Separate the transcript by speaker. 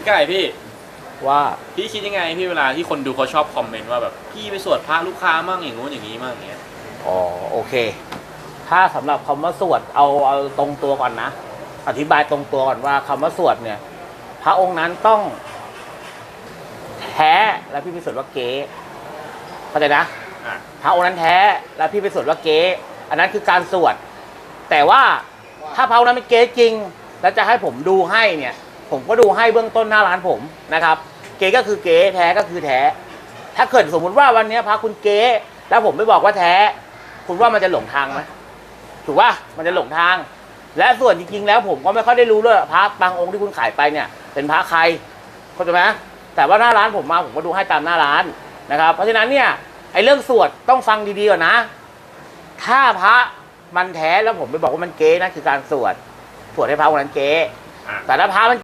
Speaker 1: พี่ไก่พี่
Speaker 2: ว่า
Speaker 1: พี่คิดยังไงพี่เวลาที่คนดูเขาชอบคอมเมนต์ว่าแบบพี่ไปสวดพระลูกค้ามั่งอย่างงู้นอย่างนี้มั่งอย่างเงี้ย
Speaker 2: อ๋อโอเค ถ้าสำหรับคำว่าสวดเอาเอาตรงตัวก่อนนะ อธิบายตรงตัวก่อนว่าคำว่าสวดเนี่ย พระองค์นั้นต้องแท้แล้วพี่ไปสวดว่าเก๊เข้าใจนะ
Speaker 1: อะ
Speaker 2: พระองค์นั้นแท้แล้วพี่ไปสวดว่าเก๊อันนั้นคือการสวด แต่ว่าถ้าพระองค์นั้นเป็นเก๊จริง แล้วจะให้ผมดูให้เนี่ย ผมก็ดูให้เบื้องต้นหน้าร้านผมนะครับ เก๊ก็คือเก๊แท้ก็คือแท้ ถ้าเกิดสมมุติว่าวันนี้พระคุณเก๊แล้วผมไม่บอกว่าแท้ คุณว่ามันจะหลงทางไหมถูกว่ามันจะหลงทาง และส่วนจริงๆแล้วผมก็ไม่ค่อยได้รู้เลยพระบางองค์ที่คุณขายไปเนี่ย เป็นพระใครเข้าใจไหมแต่ว่าหน้าร้านผมมาผมก็ดูให้ตามหน้าร้านนะครับ เพราะฉะนั้นเนี่ยไอ้เรื่องสวดต้องฟังดีๆก่อนนะ ถ้าพระมันแท้แล้วผมไปบอกว่ามันเก๊นั่นคือการสวดสวดให้พระองค์นั้นเก๊แต่ถ้าพระมัน